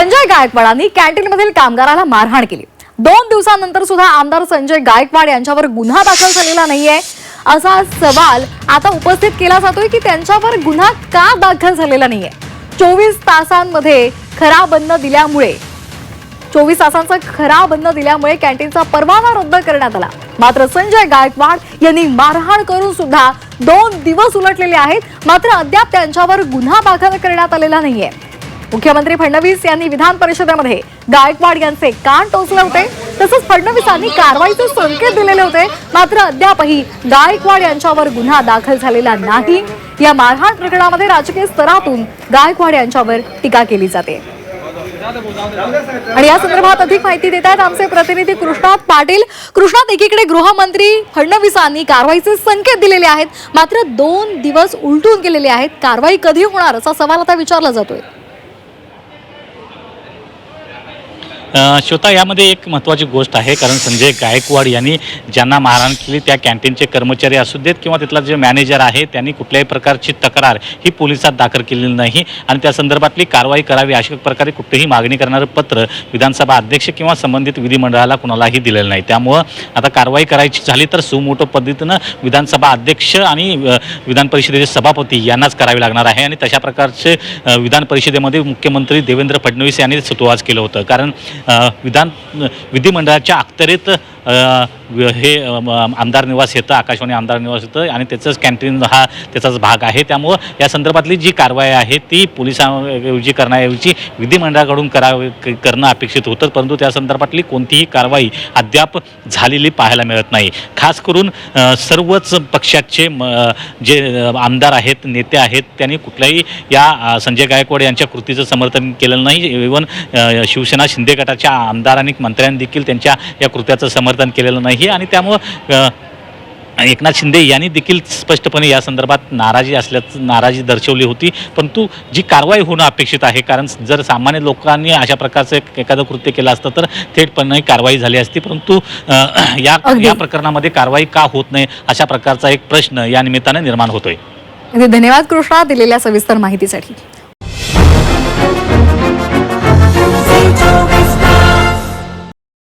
संजय गायकवाडांनी कॅन्टीनमधील कामगाराला मारहाण केली. दोन दिवसानंतर सुद्धा आमदार संजय गायकवाड यांच्यावर गुन्हा दाखल झालेला नाहीये. असा सवाल आता उपस्थित केला जातोय की त्यांच्यावर गुन्हा का दाखल झालेला नाहीये? चोवीस तासांमध्ये खरा बंद दिल्यामुळे चोवीस तासांचा खरा बंद दिल्यामुळे कॅन्टीनचा परवाना रद्द करण्यात आला. मात्र संजय गायकवाड यांनी मारहाण करून सुद्धा दोन दिवस उलटलेले आहेत. मात्र अद्याप त्यांच्यावर गुन्हा दाखल करण्यात आलेला नाहीये. मुख्यमंत्री फडणवीस यांनी विधान परिषदेमध्ये गायकवाड यांचे कान टोचले होते. तसंच फडणवीसांनी कारवाईचे संकेत दिलेले होते. मात्र अद्यापही गायकवाड यांच्यावर गुन्हा दाखल झालेला नाही. या मारहाण प्रकरणामध्ये राजकीय स्तरातून गायकवाड यांच्यावर टीका केली जाते. आणि या संदर्भात अधिक माहिती देत आहेत आमचे प्रतिनिधी कृष्णात पाटील. कृष्णात एकीकडे गृहमंत्री फडणवीसांनी कारवाईचे संकेत दिलेले आहेत. मात्र दोन दिवस उलटून गेलेले आहेत. कारवाई कधी होणार असा सवाल आता विचारला जातोय. श्रोता यामध्ये एक महत्त्वाची गोष्ट आहे कारण संजय गायकवाड यांनी ज्यांना मारहाण केली त्या कॅन्टीनचे कर्मचारी असू देत किंवा तिथला जे मॅनेजर आहे त्यांनी कुठल्याही प्रकारची तक्रार ही पोलिसात दाखल केलेली नाही आणि त्या संदर्भातली कारवाई करावी अशा प्रकारे कुठेही मागणी करणारं पत्र विधानसभा अध्यक्ष किंवा संबंधित विधिमंडळाला कुणालाही दिलेलं नाही. त्यामुळं आता कारवाई करायची झाली तर सुमोटो पद्धतीनं विधानसभा अध्यक्ष आणि विधान परिषदेचे सभापती यांनाच करावी लागणार आहे आणि तशा प्रकारचे विधान परिषदेमध्ये मुख्यमंत्री देवेंद्र फडणवीस यांनी सुतोवाज केलं होतं. कारण विधान विधिमंडळाच्या अखत्यारीत हे आमदार निवास येतं आकाशवाणी आमदार निवास येतं आणि त्याचंच कॅन्टीन हा त्याचाच भाग आहे. त्यामुळं या संदर्भातली जी कारवाई आहे ती पोलिसांऐवजी करण्याऐवजी विधिमंडळाकडून करावे करणं अपेक्षित होतं. परंतु त्या संदर्भातली कोणतीही कारवाई अद्याप झालेली पाहायला मिळत नाही. खास करून सर्वच पक्षाचे म, जे आमदार आहेत नेते आहेत त्यांनी कुठल्याही या संजय गायकवाड यांच्या कृतीचं समर्थन केलेलं नाही. इवन शिवसेना शिंदे गटाच्या आमदारांनी मंत्र्यांनी देखील त्यांच्या या कृत्याचं समर्थन केलेलं नाही आणि त्यामुळं एकनाथ शिंदे यांनी देखील स्पष्टपणे या संदर्भात नाराजी असल्याचं नाराजी दर्शवली होती. परंतु जी कारवाई होणं अपेक्षित आहे कारण जर सामान्य लोकांनी अशा प्रकारचं एखादं कृत्य केलं असतं तर थेटपणे कारवाई झाली असती. परंतु या. या प्रकरणामध्ये कारवाई का होत नाही अशा प्रकारचा एक प्रश्न या निमित्ताने निर्माण होतोय. धन्यवाद कृष्णा दिलेल्या सविस्तर माहितीसाठी.